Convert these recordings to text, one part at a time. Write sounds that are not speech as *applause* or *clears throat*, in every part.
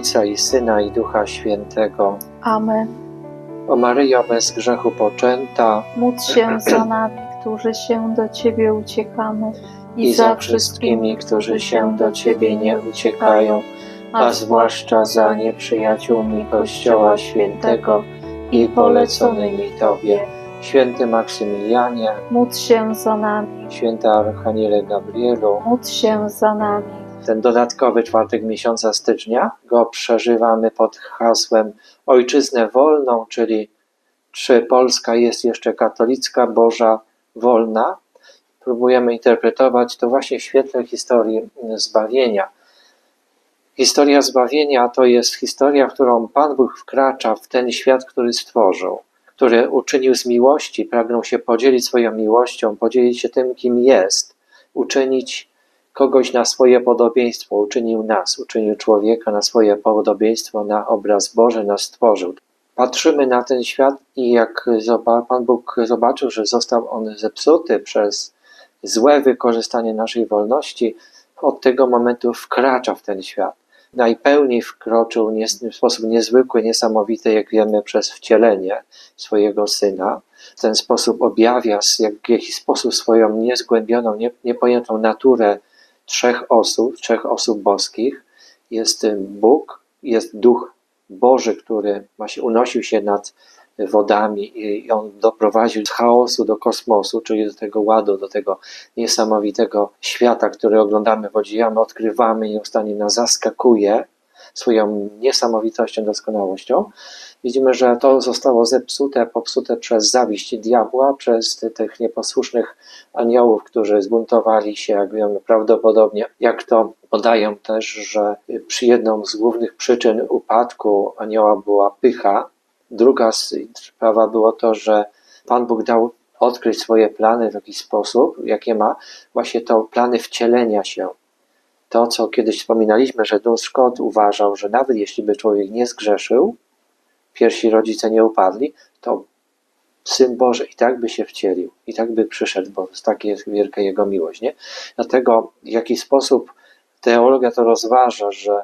Ojca i Syna i Ducha Świętego. Amen. O Maryjo bez grzechu poczęta Módl się za nami, którzy się do Ciebie uciekamy i za wszystkimi, którzy się do Ciebie nie uciekają, a zwłaszcza za nieprzyjaciółmi Kościoła Świętego i poleconymi Tobie. Święty Maksymilianie, Módl się za nami, święty Archaniele Gabrielu, módl się za nami. Ten dodatkowy czwartek miesiąca stycznia go przeżywamy pod hasłem Ojczyznę Wolną, czyli czy Polska jest jeszcze katolicka, Boża, wolna. Próbujemy interpretować to właśnie w świetle historii zbawienia. Historia zbawienia to jest historia, w którą Pan Bóg wkracza w ten świat, który stworzył, który uczynił z miłości, pragnął się podzielić swoją miłością, podzielić się tym, kim jest, uczynić kogoś na swoje podobieństwo, uczynił nas, uczynił człowieka na swoje podobieństwo, na obraz Boży nas stworzył. Patrzymy na ten świat i jak Pan Bóg zobaczył, że został on zepsuty przez złe wykorzystanie naszej wolności, od tego momentu wkracza w ten świat. Najpełniej wkroczył w sposób niezwykły, niesamowity, jak wiemy, przez wcielenie swojego syna. W ten sposób objawia w jakiś sposób swoją niezgłębioną, nie, niepojętą naturę trzech osób, trzech osób boskich. Jest Bóg, jest Duch Boży, który właśnie unosił się nad wodami i on doprowadził z chaosu do kosmosu, czyli do tego ładu, do tego niesamowitego świata, który oglądamy, podziwiamy, odkrywamy i nieustannie nas zaskakuje swoją niesamowitością, doskonałością. Widzimy, że to zostało zepsute, popsute przez zawiść diabła, przez ty- tych nieposłusznych aniołów, którzy zbuntowali się, jak wiemy, prawdopodobnie, jak to podają też, że przy jedną z głównych przyczyn upadku anioła była pycha. Druga sprawa było to, że Pan Bóg dał odkryć swoje plany w jakiś sposób, jakie ma, właśnie to plany wcielenia się. To, co kiedyś wspominaliśmy, że Don Scott uważał, że nawet jeśli by człowiek nie zgrzeszył, pierwsi rodzice nie upadli, to Syn Boży i tak by się wcielił, i tak by przyszedł, bo tak jest wielka Jego miłość. Nie? Dlatego w jakiś sposób teologia to rozważa, że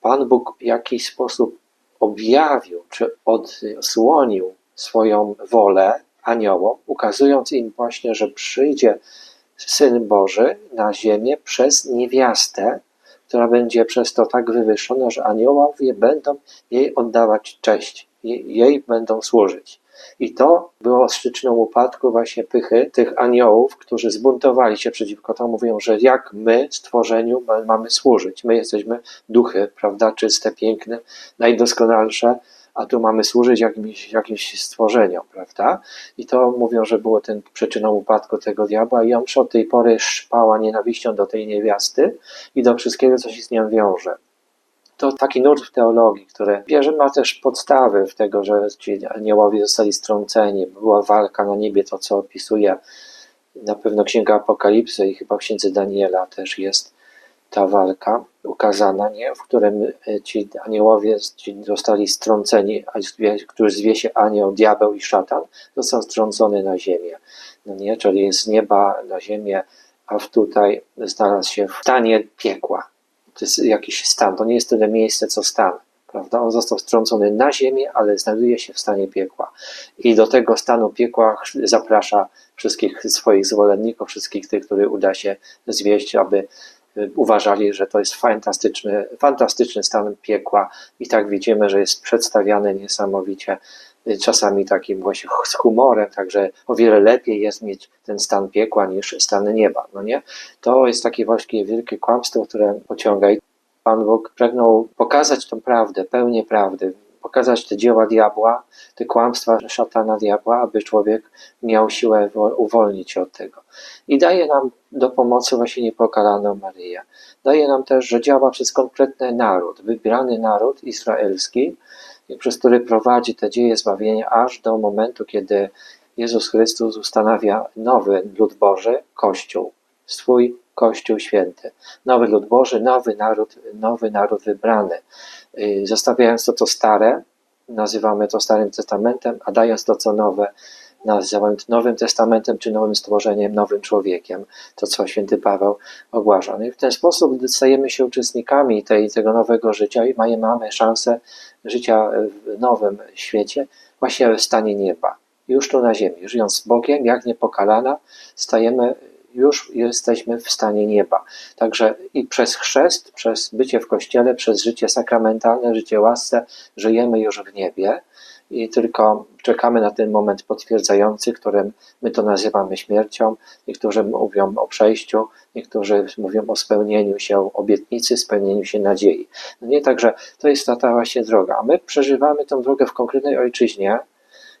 Pan Bóg w jakiś sposób objawił, czy odsłonił swoją wolę aniołom, ukazując im właśnie, że przyjdzie Syn Boży na ziemię przez niewiastę, która będzie przez to tak wywyższona, że aniołowie będą jej oddawać cześć, jej będą służyć. I to było przyczyną upadku właśnie pychy tych aniołów, którzy zbuntowali się przeciwko temu, mówią, że jak my stworzeniu ma- mamy służyć. My jesteśmy duchy, prawda, czyste, piękne, najdoskonalsze, a tu mamy służyć jakimś, jakimś stworzeniom, prawda? I to mówią, że było ten przyczyną upadku tego diabła i on od tej pory szpała nienawiścią do tej niewiasty i do wszystkiego, co się z nią wiąże. To taki nurt w teologii, który bierze, ma też podstawy w tego, że ci aniołowie zostali strąceni, była walka na niebie, to co opisuje na pewno Księga Apokalipsy i chyba w Księdze Daniela też jest ta walka ukazana, nie? w którym e, ci aniołowie ci zostali strąceni, a który zwie się anioł, diabeł i szatan, został strącony na ziemię. No nie? Czyli z nieba na ziemię, a w tutaj znalazł się w stanie piekła. To jest jakiś stan, to nie jest tyle miejsce, co stan. Prawda? On został strącony na ziemię, ale znajduje się w stanie piekła. I do tego stanu piekła zaprasza wszystkich swoich zwolenników, wszystkich tych, których uda się zwieść, aby uważali, że to jest fantastyczny, fantastyczny stan piekła i tak widzimy, że jest przedstawiany niesamowicie, y, czasami takim właśnie z humorem, także o wiele lepiej jest mieć ten stan piekła niż stan nieba, no nie? To jest takie właśnie wielkie kłamstwo, które pociąga i Pan Bóg pragnął pokazać tą prawdę, pełnię prawdy, pokazać te dzieła diabła, te kłamstwa szatana diabła, aby człowiek miał siłę wo- uwolnić się od tego. I daje nam do pomocy właśnie niepokalaną Maryję. Daje nam też, że działa przez konkretny naród, wybrany naród izraelski, przez który prowadzi te dzieje zbawienia aż do momentu, kiedy Jezus Chrystus ustanawia nowy lud Boży, Kościół, swój Kościół święty. Nowy lud Boży, nowy naród, nowy naród wybrany. Y, Zostawiając to, co stare, nazywamy to Starym Testamentem, a dając to, co nowe, nazywamy to Nowym Testamentem, czy nowym stworzeniem, nowym człowiekiem, to co święty Paweł ogłasza. No i w ten sposób stajemy się uczestnikami tej, tego nowego życia i mamy, mamy szansę życia w nowym świecie, właśnie w stanie nieba. Już tu na ziemi, żyjąc z Bogiem, jak niepokalana, stajemy, już jesteśmy w stanie nieba. Także i przez chrzest, przez bycie w Kościele, przez życie sakramentalne, życie łasce, żyjemy już w niebie i tylko czekamy na ten moment potwierdzający, którym my to nazywamy śmiercią. Niektórzy mówią o przejściu, niektórzy mówią o spełnieniu się obietnicy, spełnieniu się nadziei. No nie, także to jest ta, ta właśnie droga. A my przeżywamy tę drogę w konkretnej ojczyźnie,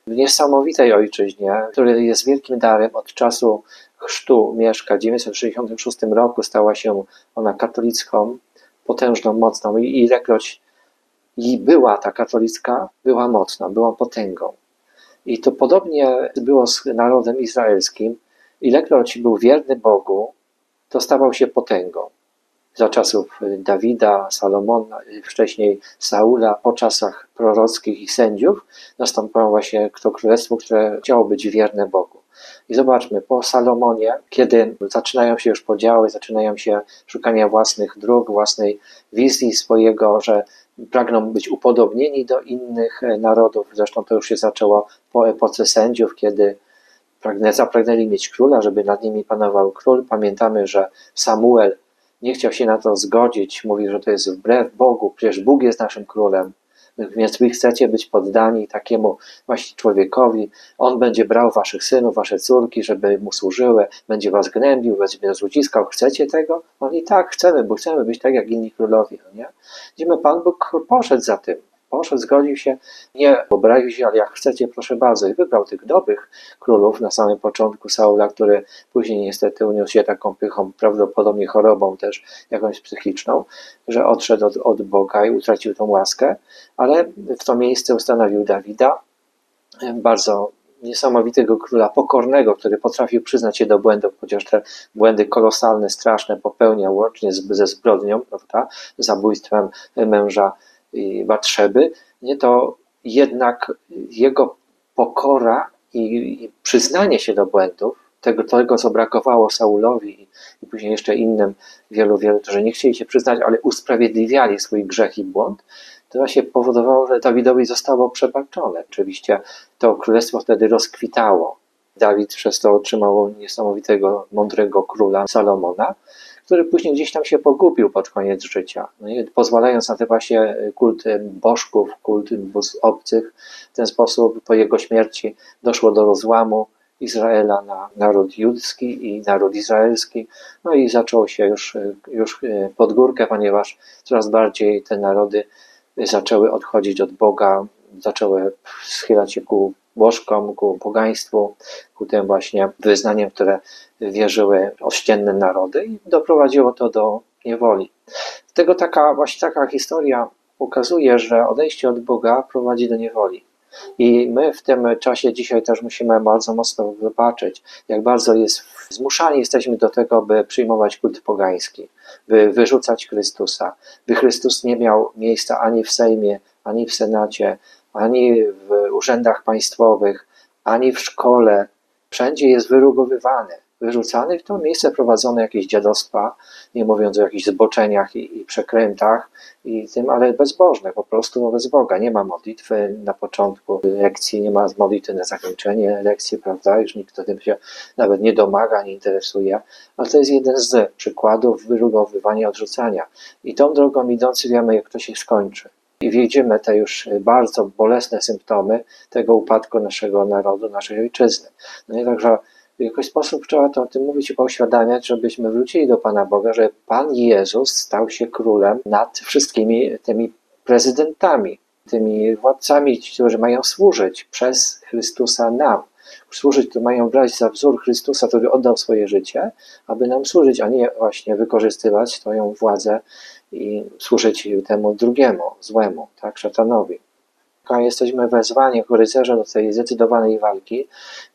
w niesamowitej ojczyźnie, który jest wielkim darem od czasu chrztu Mieszka w 1966 roku stała się ona katolicką, potężną, mocną i ilekroć i była ta katolicka, była mocna, była potęgą. I to podobnie było z narodem izraelskim. Ilekroć był wierny Bogu, to stawał się potęgą. Za czasów Dawida, Salomona, wcześniej Saula, po czasach prorockich i sędziów, nastąpiło właśnie to królestwo, które chciało być wierne Bogu. I zobaczmy, po Salomonie, kiedy zaczynają się już podziały, zaczynają się szukania własnych dróg, własnej wizji swojego, że pragną być upodobnieni do innych narodów. Zresztą to już się zaczęło po epoce sędziów, kiedy pragnę, zapragnęli mieć króla, żeby nad nimi panował król. Pamiętamy, że Samuel nie chciał się na to zgodzić, mówi, że to jest wbrew Bogu, przecież Bóg jest naszym królem. Więc wy chcecie być poddani takiemu właśnie człowiekowi. On będzie brał waszych synów, wasze córki, żeby mu służyły, będzie was gnębił, będzie was uciskał. Chcecie tego? Oni tak, chcemy, bo chcemy być tak jak inni królowie. No nie? Widzimy, Pan Bóg poszedł za tym. Poszedł, zgodził się, nie obraził się, ale jak chcecie, proszę bardzo. I wybrał tych dobrych królów na samym początku Saula, który później niestety uniósł się taką pychą, prawdopodobnie chorobą też jakąś psychiczną, że odszedł od, od Boga i utracił tą łaskę, ale w to miejsce ustanowił Dawida, bardzo niesamowitego króla, pokornego, który potrafił przyznać się do błędów, chociaż te błędy kolosalne, straszne popełniał łącznie z, ze zbrodnią, prawda, zabójstwem męża i Batrzeby, nie, to jednak jego pokora i, i przyznanie się do błędów, tego, tego co brakowało Saulowi i, i później jeszcze innym, wielu, wielu, którzy nie chcieli się przyznać, ale usprawiedliwiali swój grzech i błąd, to właśnie powodowało, że Dawidowi zostało przebaczone. Oczywiście to królestwo wtedy rozkwitało. Dawid przez to otrzymał niesamowitego, mądrego króla Salomona, który później gdzieś tam się pogubił pod koniec życia. No i pozwalając na te właśnie kult bożków, kult obcych, w ten sposób po jego śmierci doszło do rozłamu Izraela na naród judzki i naród izraelski. No i zaczęło się już, już pod górkę, ponieważ coraz bardziej te narody zaczęły odchodzić od Boga, zaczęły schylać się ku bożkom, ku pogaństwu, ku tym właśnie wyznaniom, które wierzyły ościenne narody i doprowadziło to do niewoli. Tego taka właśnie taka historia pokazuje, że odejście od Boga prowadzi do niewoli. I my w tym czasie dzisiaj też musimy bardzo mocno wybaczyć, jak bardzo jest, zmuszani jesteśmy do tego, by przyjmować kult pogański, by wyrzucać Chrystusa, by Chrystus nie miał miejsca ani w Sejmie, ani w Senacie, ani w urzędach państwowych, ani w szkole. Wszędzie jest wyrugowywany, wyrzucany w to miejsce prowadzone jakieś dziadostwa, nie mówiąc o jakichś zboczeniach i, i przekrętach i tym, ale bezbożne, po prostu bez Boga. Nie ma modlitwy na początku lekcji, nie ma modlitwy na zakończenie lekcji, prawda? Już nikt o tym się nawet nie domaga, nie interesuje, ale to jest jeden z przykładów wyrugowywania, odrzucania. I tą drogą idący wiemy, jak to się skończy. I widzimy te już bardzo bolesne symptomy tego upadku naszego narodu, naszej ojczyzny. No i także w jakiś sposób trzeba to o tym mówić i pouświadamiać, żebyśmy wrócili do Pana Boga, że Pan Jezus stał się królem nad wszystkimi tymi prezydentami, tymi władcami, którzy mają służyć przez Chrystusa nam. Służyć, to mają brać za wzór Chrystusa, który oddał swoje życie, aby nam służyć, a nie właśnie wykorzystywać swoją władzę i służyć temu drugiemu, złemu, tak, szatanowi. jesteśmy wezwani jako rycerze do tej zdecydowanej walki.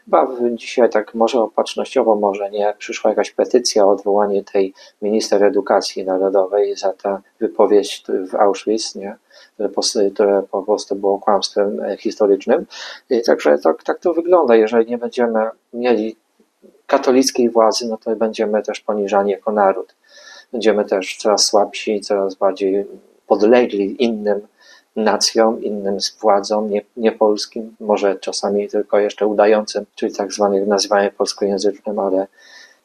Chyba dzisiaj tak może opatrznościowo, może nie, przyszła jakaś petycja o odwołanie tej minister edukacji narodowej za tę wypowiedź w Auschwitz, nie? Które, po prostu było kłamstwem historycznym. Także tak, tak to wygląda. Jeżeli nie będziemy mieli katolickiej władzy, no to będziemy też poniżani jako naród. Będziemy też coraz słabsi, coraz bardziej podlegli innym nacjom, innym władzom, nie, nie polskim, może czasami tylko jeszcze udającym, czyli tak zwanych nazywamy polskojęzycznym, ale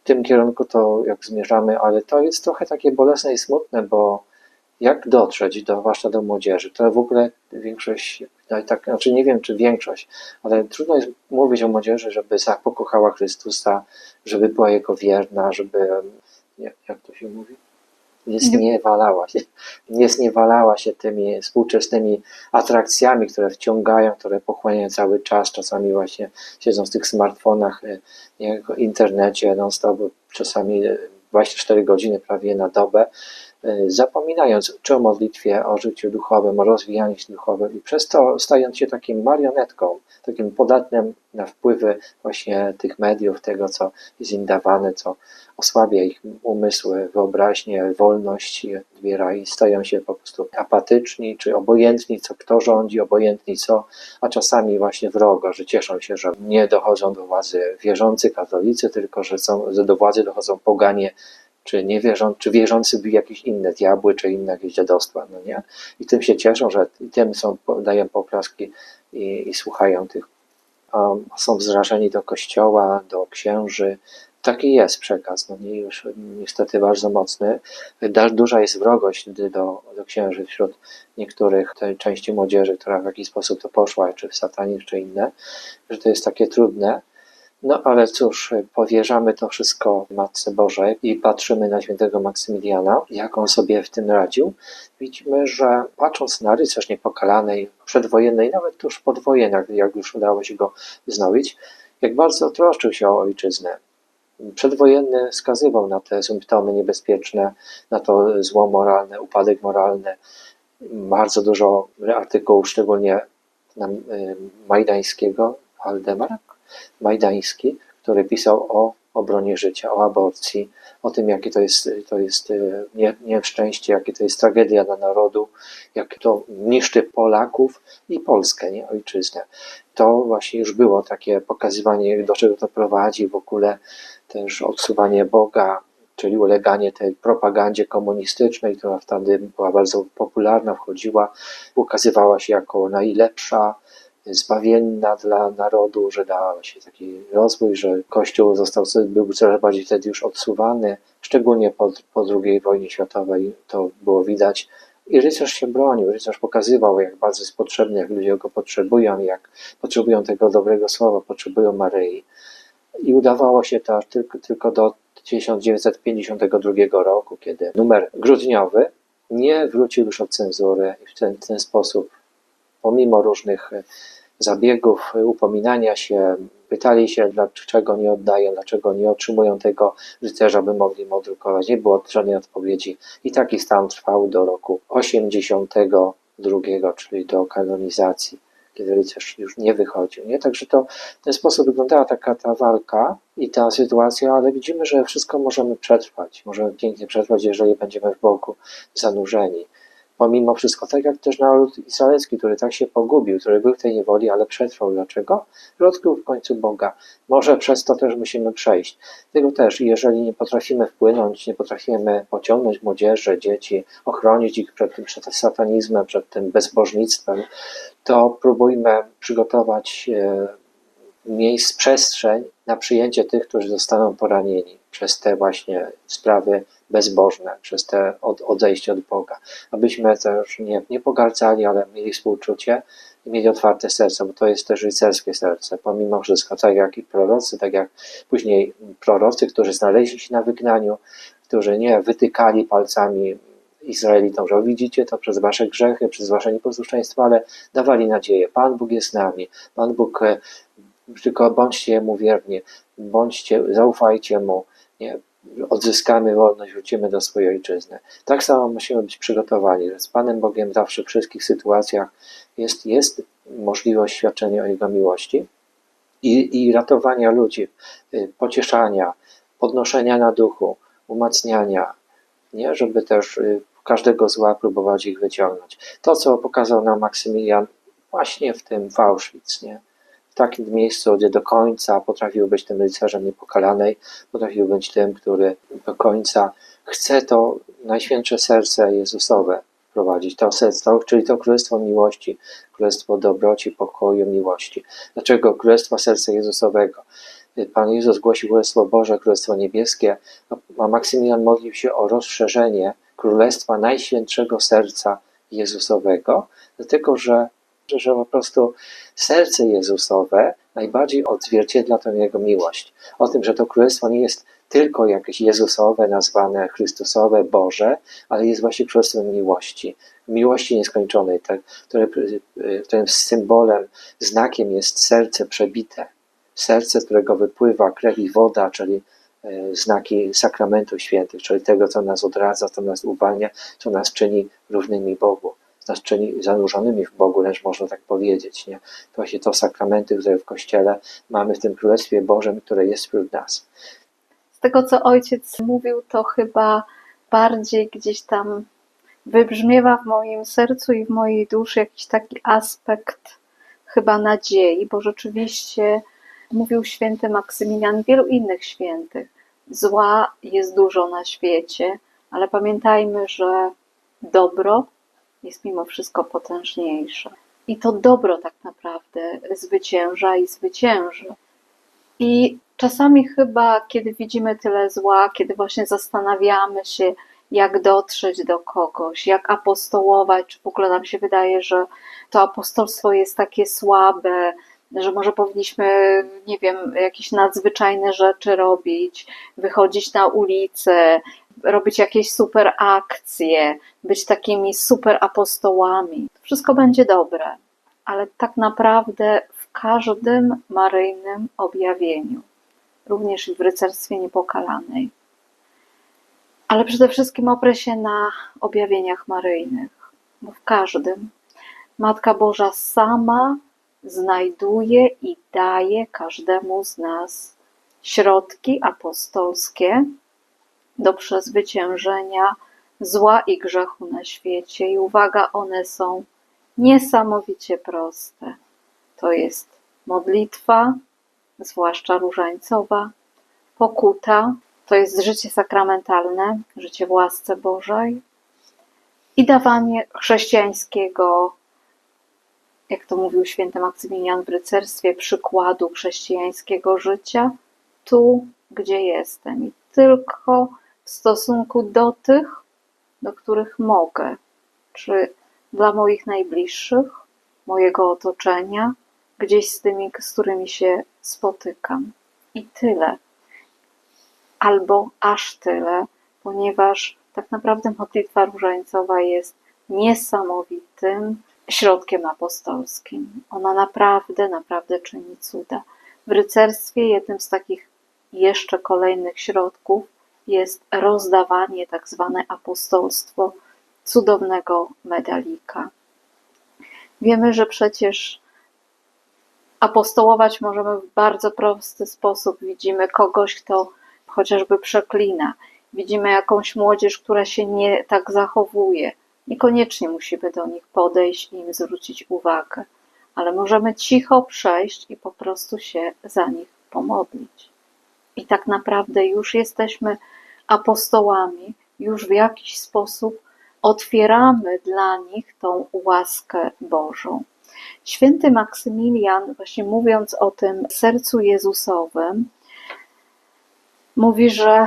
w tym kierunku to jak zmierzamy, ale to jest trochę takie bolesne i smutne, bo jak dotrzeć do, zwłaszcza do młodzieży, która w ogóle większość, no tak, znaczy nie wiem czy większość, ale trudno jest mówić o młodzieży, żeby pokochała Chrystusa, żeby była Jego wierna, żeby, nie, jak to się mówi? Nie zniewalała się, nie zniewalała się tymi współczesnymi atrakcjami, które wciągają, które pochłaniają cały czas, czasami właśnie siedzą w tych smartfonach, e, nie, w internecie non-stop, czasami e, 24 godziny prawie na dobę, e, zapominając czy o modlitwie, o życiu duchowym, o rozwijaniu się duchowym i przez to stając się takim marionetką, takim podatnym na wpływy właśnie tych mediów, tego co jest im dawane, co osłabia ich umysły, wyobraźnię, wolność odbiera i stają się po prostu apatyczni czy obojętni, co kto rządzi, obojętni co, a czasami właśnie wrogo, że cieszą się, że nie dochodzą do władzy wierzący katolicy, tylko że, są, że do władzy dochodzą poganie czy niewierzący, czy wierzący by jakieś inne diabły, czy inne jakieś dziadostwa, no nie? I tym się cieszą, że tym są, dają poklaski i, i słuchają tych. Um, są wzrażeni do kościoła, do księży. Taki jest przekaz, no nie już niestety bardzo mocny. Duża jest wrogość do, do księży wśród niektórych tej części młodzieży, która w jakiś sposób to poszła, czy w satanizm, czy inne, że to jest takie trudne. No ale cóż, powierzamy to wszystko Matce Bożej i patrzymy na świętego Maksymiliana, jak on sobie w tym radził. Widzimy, że patrząc na rycerz niepokalanej, przedwojennej, nawet tuż podwojennej, jak już udało się go wznowić, jak bardzo troszczył się o ojczyznę. Przedwojenny wskazywał na te symptomy niebezpieczne, na to zło moralne, upadek moralny. Bardzo dużo artykułów, szczególnie y, Majdańskiego, Waldemar Majdański, który pisał o obronie życia, o aborcji, o tym, jakie to jest, to jest y, nie, nieszczęście, jakie to jest tragedia dla narodu, jak to niszczy Polaków i Polskę, nie ojczyznę. To właśnie już było takie pokazywanie, do czego to prowadzi, w ogóle też odsuwanie Boga, czyli uleganie tej propagandzie komunistycznej, która wtedy była bardzo popularna, wchodziła, ukazywała się jako najlepsza, zbawienna dla narodu, że dała się taki rozwój, że Kościół został, był coraz bardziej wtedy już odsuwany, szczególnie po, po II wojnie światowej to było widać. I rycerz się bronił, rycerz pokazywał, jak bardzo jest potrzebny, jak ludzie go potrzebują, jak potrzebują tego dobrego słowa, potrzebują Maryi. I udawało się to tylko, tylko do 1952 roku, kiedy numer grudniowy nie wrócił już od cenzury i w ten, ten sposób, pomimo różnych zabiegów, upominania się, pytali się, dlaczego nie oddają, dlaczego nie otrzymują tego rycerza, by mogli mu drukować. Nie było żadnej odpowiedzi. I taki stan trwał do roku 82, czyli do kanonizacji, kiedy rycerz już nie wychodził. Nie? Także to w ten sposób wyglądała taka ta walka i ta sytuacja, ale widzimy, że wszystko możemy przetrwać. Możemy pięknie przetrwać, jeżeli będziemy w Bogu zanurzeni pomimo wszystko, tak jak też naród izraelski, który tak się pogubił, który był w tej niewoli, ale przetrwał. Dlaczego? Odkrył w końcu Boga. Może przez to też musimy przejść. Tego też, jeżeli nie potrafimy wpłynąć, nie potrafimy pociągnąć młodzieży, dzieci, ochronić ich przed tym przed satanizmem, przed tym bezbożnictwem, to próbujmy przygotować e, miejsc, przestrzeń na przyjęcie tych, którzy zostaną poranieni przez te właśnie sprawy bezbożne, przez te od, odejście od Boga. Abyśmy też nie, nie pogardzali, ale mieli współczucie i mieli otwarte serce, bo to jest też rycerskie serce, pomimo wszystko, tak jak i prorocy, tak jak później prorocy, którzy znaleźli się na wygnaniu, którzy nie wytykali palcami Izraelitom, że widzicie to przez wasze grzechy, przez wasze nieposłuszeństwo, ale dawali nadzieję. Pan Bóg jest z nami. Pan Bóg, e, tylko bądźcie Jemu wierni, bądźcie, zaufajcie Mu. Nie? Odzyskamy wolność, wrócimy do swojej ojczyzny. Tak samo musimy być przygotowani, że z Panem Bogiem zawsze w wszystkich sytuacjach jest, jest możliwość świadczenia o Jego miłości i, i ratowania ludzi, y, pocieszania, podnoszenia na duchu, umacniania, nie? żeby też y, każdego zła próbować ich wyciągnąć. To, co pokazał nam Maksymilian właśnie w tym w Auschwitz, nie? Takim miejscu, gdzie do końca potrafił być tym rycerzem niepokalanej, potrafił być tym, który do końca chce to najświętsze serce Jezusowe prowadzić, to serce, czyli to królestwo miłości, królestwo dobroci, pokoju, miłości. Dlaczego królestwo serca Jezusowego? Pan Jezus głosił Królestwo Boże, Królestwo Niebieskie, a Maksymilian modlił się o rozszerzenie Królestwa Najświętszego Serca Jezusowego, dlatego że, że, po prostu serce Jezusowe najbardziej odzwierciedla tę Jego miłość. O tym, że to Królestwo nie jest tylko jakieś Jezusowe, nazwane Chrystusowe, Boże, ale jest właśnie Królestwem miłości. Miłości nieskończonej, tak, które, którym symbolem, znakiem jest serce przebite. Serce, z którego wypływa krew i woda, czyli e, znaki sakramentu świętych, czyli tego, co nas odradza, co nas uwalnia, co nas czyni równymi Bogu, zanurzonymi w Bogu, lecz można tak powiedzieć. Nie? To właśnie to sakramenty, które w Kościele mamy w tym Królestwie Bożym, które jest wśród nas. Z tego, co ojciec mówił, to chyba bardziej gdzieś tam wybrzmiewa w moim sercu i w mojej duszy jakiś taki aspekt chyba nadziei, bo rzeczywiście mówił święty Maksymilian, wielu innych świętych. Zła jest dużo na świecie, ale pamiętajmy, że dobro jest mimo wszystko potężniejsze. I to dobro tak naprawdę zwycięża i zwycięży. I czasami chyba, kiedy widzimy tyle zła, kiedy właśnie zastanawiamy się, jak dotrzeć do kogoś, jak apostołować, czy w ogóle nam się wydaje, że to apostolstwo jest takie słabe, że może powinniśmy, nie wiem, jakieś nadzwyczajne rzeczy robić, wychodzić na ulicę, robić jakieś super akcje, być takimi super apostołami. To wszystko będzie dobre, ale tak naprawdę w każdym maryjnym objawieniu, również i w rycerstwie niepokalanej, ale przede wszystkim oprę się na objawieniach maryjnych, bo w każdym Matka Boża sama znajduje i daje każdemu z nas środki apostolskie do przezwyciężenia zła i grzechu na świecie. I uwaga, one są niesamowicie proste. To jest modlitwa, zwłaszcza różańcowa, pokuta, to jest życie sakramentalne, życie w łasce Bożej i dawanie chrześcijańskiego jak to mówił święty Maksymilian w rycerstwie, przykładu chrześcijańskiego życia, tu, gdzie jestem. I tylko w stosunku do tych, do których mogę, czy dla moich najbliższych, mojego otoczenia, gdzieś z tymi, z którymi się spotykam. I tyle. Albo aż tyle, ponieważ tak naprawdę modlitwa różańcowa jest niesamowitym środkiem apostolskim. Ona naprawdę, naprawdę czyni cuda. W rycerstwie jednym z takich jeszcze kolejnych środków jest rozdawanie, tak zwane apostolstwo cudownego medalika. Wiemy, że przecież apostołować możemy w bardzo prosty sposób. Widzimy kogoś, kto chociażby przeklina. Widzimy jakąś młodzież, która się nie tak zachowuje Niekoniecznie musimy do nich podejść i im zwrócić uwagę, ale możemy cicho przejść i po prostu się za nich pomodlić. I tak naprawdę już jesteśmy apostołami, już w jakiś sposób otwieramy dla nich tą łaskę Bożą. Święty Maksymilian, właśnie mówiąc o tym sercu Jezusowym, mówi, że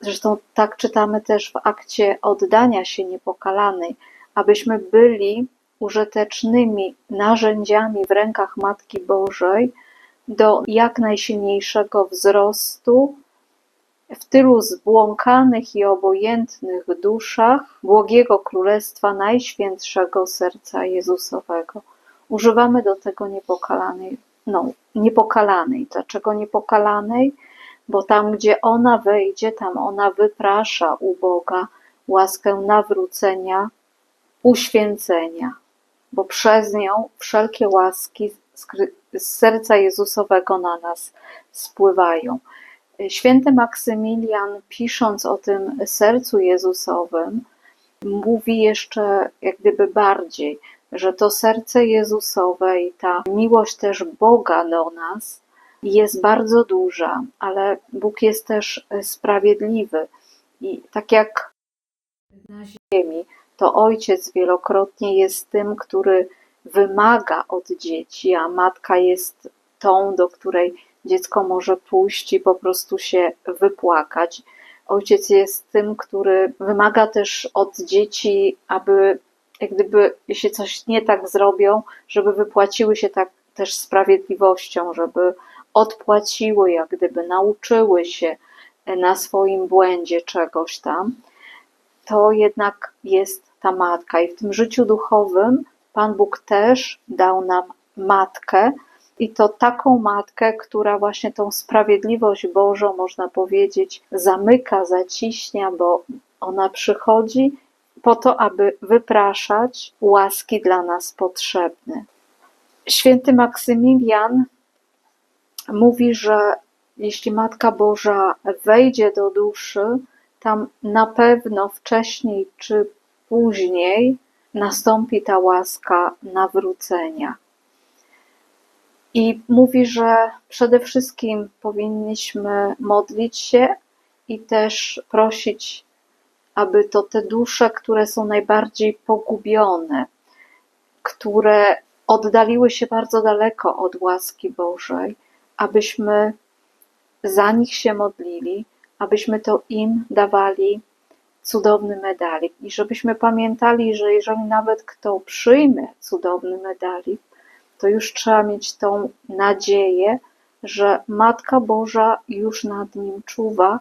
Zresztą tak czytamy też w akcie oddania się niepokalanej, abyśmy byli użytecznymi narzędziami w rękach Matki Bożej do jak najsilniejszego wzrostu w tylu zbłąkanych i obojętnych duszach błogiego Królestwa Najświętszego Serca Jezusowego. Używamy do tego niepokalanej, no, niepokalanej. Dlaczego niepokalanej? bo tam, gdzie ona wejdzie, tam ona wyprasza u Boga łaskę nawrócenia, uświęcenia, bo przez nią wszelkie łaski z serca Jezusowego na nas spływają. Święty Maksymilian, pisząc o tym sercu Jezusowym, mówi jeszcze jak gdyby bardziej, że to serce Jezusowe i ta miłość też Boga do nas jest bardzo duża, ale Bóg jest też sprawiedliwy. I tak jak na ziemi, to ojciec wielokrotnie jest tym, który wymaga od dzieci, a matka jest tą, do której dziecko może pójść i po prostu się wypłakać. Ojciec jest tym, który wymaga też od dzieci, aby jak gdyby, jeśli coś nie tak zrobią, żeby wypłaciły się tak też sprawiedliwością, żeby odpłaciły, jak gdyby nauczyły się na swoim błędzie czegoś tam, to jednak jest ta matka. I w tym życiu duchowym Pan Bóg też dał nam matkę, i to taką matkę, która właśnie tą sprawiedliwość Bożą, można powiedzieć, zamyka, zaciśnia, bo ona przychodzi po to, aby wypraszać łaski dla nas potrzebne. Święty Maksymilian mówi, że jeśli Matka Boża wejdzie do duszy, tam na pewno wcześniej czy później nastąpi ta łaska nawrócenia. I mówi, że przede wszystkim powinniśmy modlić się i też prosić, aby to te dusze, które są najbardziej pogubione, które oddaliły się bardzo daleko od łaski Bożej, abyśmy za nich się modlili, abyśmy to im dawali cudowny medalik i żebyśmy pamiętali, że jeżeli nawet kto przyjmie cudowny medalik, to już trzeba mieć tą nadzieję, że Matka Boża już nad nim czuwa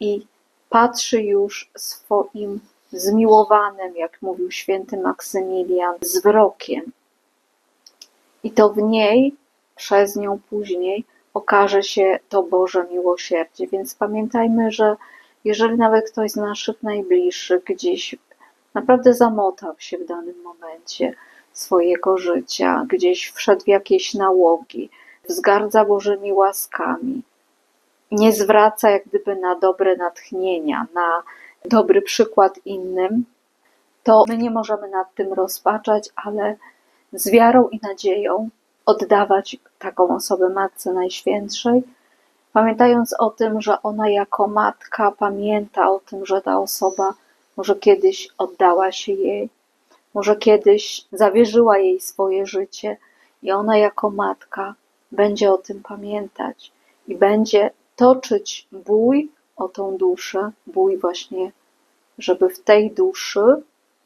i patrzy już swoim zmiłowanym, jak mówił święty Maksymilian, wzrokiem. I to w niej, przez nią później, okaże się to Boże miłosierdzie. Więc pamiętajmy, że jeżeli nawet ktoś z naszych najbliższych gdzieś naprawdę zamotał się w danym momencie swojego życia, gdzieś wszedł w jakieś nałogi, wzgardza Bożymi łaskami, nie zwraca jak gdyby na dobre natchnienia, na dobry przykład innym, to my nie możemy nad tym rozpaczać, ale z wiarą i nadzieją oddawać taką osobę Matce Najświętszej, pamiętając o tym, że ona jako matka pamięta o tym, że ta osoba może kiedyś oddała się jej, może kiedyś zawierzyła jej swoje życie i ona jako matka będzie o tym pamiętać i będzie toczyć bój o tą duszę, bój właśnie, żeby w tej duszy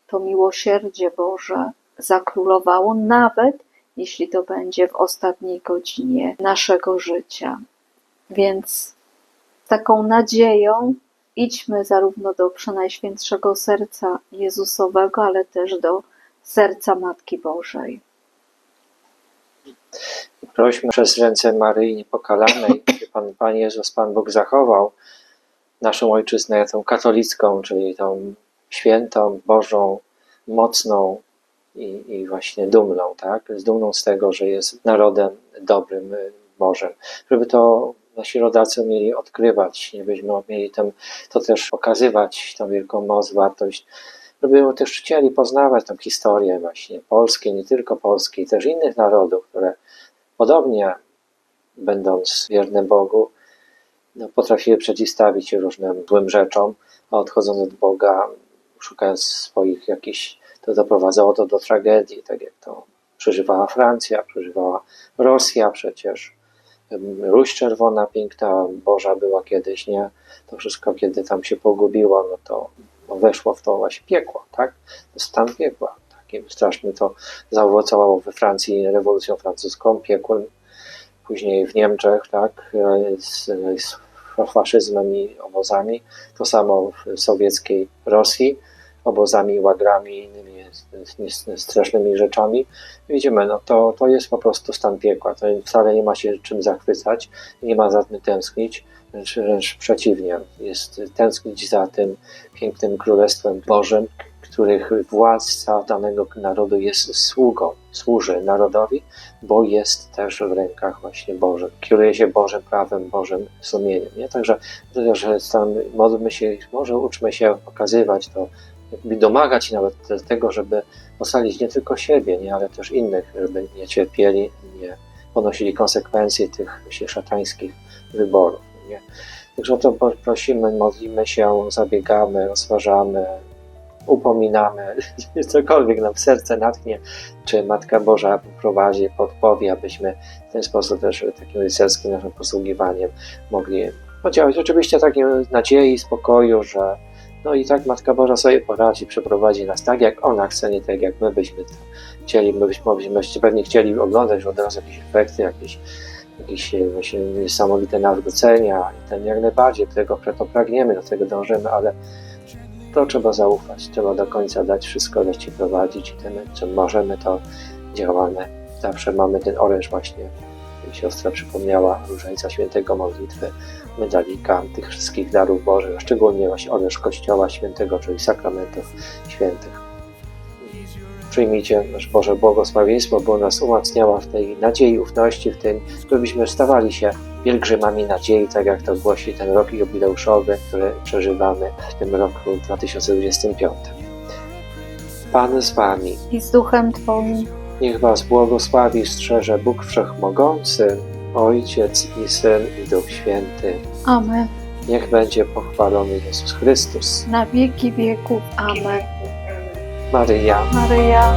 to miłosierdzie Boże zakrólowało, nawet jeśli to będzie w ostatniej godzinie naszego życia. Więc taką nadzieją idźmy zarówno do Przenajświętszego Serca Jezusowego, ale też do serca Matki Bożej. Prośmy przez ręce Maryi Niepokalanej, *clears throat* by Pan, Pan Jezus, Pan Bóg zachował naszą ojczyznę tą katolicką, czyli tą świętą, Bożą, mocną i, i właśnie dumną, tak? Z dumną z tego, że jest narodem dobrym, Bożym. Żeby to nasi rodacy mieli odkrywać, byśmy mieli tam, to też pokazywać tą wielką moc, wartość, żeby też chcieli poznawać tą historię właśnie polskiej, nie tylko polskiej, też innych narodów, które podobnie będąc wierne Bogu, no, potrafiły przeciwstawić się różnym złym rzeczom, a odchodząc od Boga, szukając swoich jakichś, to doprowadzało to do tragedii, tak jak to przeżywała Francja, przeżywała Rosja przecież. Ruś Czerwona, piękna Boża była kiedyś, nie? To wszystko, kiedy tam się pogubiło, no to weszło w to właśnie piekło, tak? Stan piekła. Takim strasznym to zaowocowało we Francji rewolucją francuską, piekłem. Później w Niemczech, tak? Z, z faszyzmem i obozami. To samo w sowieckiej Rosji, obozami, łagrami i innymi strasznymi rzeczami. Widzimy, no to, to jest po prostu stan piekła. To wcale nie ma się czym zachwycać, nie ma za tym tęsknić. wręcz, wręcz przeciwnie, jest tęsknić za tym pięknym Królestwem Bożym, których władca danego narodu jest sługą, służy narodowi, bo jest też w rękach właśnie Bożym, kieruje się Bożym prawem, Bożym sumieniem. Nie? Także że tam modlmy się, może uczmy się okazywać to, jakby domagać się nawet te- tego, żeby ocalić nie tylko siebie, nie, ale też innych, żeby nie cierpieli, nie ponosili konsekwencji tych właśnie szatańskich wyborów. Nie? Także o to prosimy, modlimy się, zabiegamy, rozważamy, upominamy, *laughs* cokolwiek nam w serce natchnie, czy Matka Boża prowadzi, podpowie, abyśmy w ten sposób też takim rycerskim naszym posługiwaniem mogli podziałać. Oczywiście takiej nadziei, spokoju, że no i tak Matka Boża sobie poradzi, przeprowadzi nas tak, jak ona chce, nie tak, jak my byśmy chcieli. My byśmy, byśmy pewnie chcieli oglądać od razu jakieś efekty, jakieś, jakieś e, właśnie niesamowite nawrócenia i ten jak najbardziej, tego to pragniemy, do tego dążymy, ale to trzeba zaufać, trzeba do końca dać wszystko, dać Ci prowadzić i tym, czym możemy, to działamy. Zawsze mamy ten oręż właśnie, siostra przypomniała, Różańca Świętego, modlitwy, medalika, tych wszystkich darów Bożych, szczególnie właśnie oręż Kościoła Świętego, czyli sakramentów świętych. Przyjmijcie nasz Boże błogosławieństwo, bo nas umacniała w tej nadziei, ufności, w tym, żebyśmy stawali się pielgrzymami nadziei, tak jak to głosi ten rok jubileuszowy, który przeżywamy w tym roku 2025. Pan z Wami, I z duchem Twoim. Niech Was błogosławi, strzeże Bóg Wszechmogący, Ojciec i Syn i Duch Święty. Amen. Niech będzie pochwalony Jezus Chrystus. Na wieki wieków. Amen. Maryja, Maryja,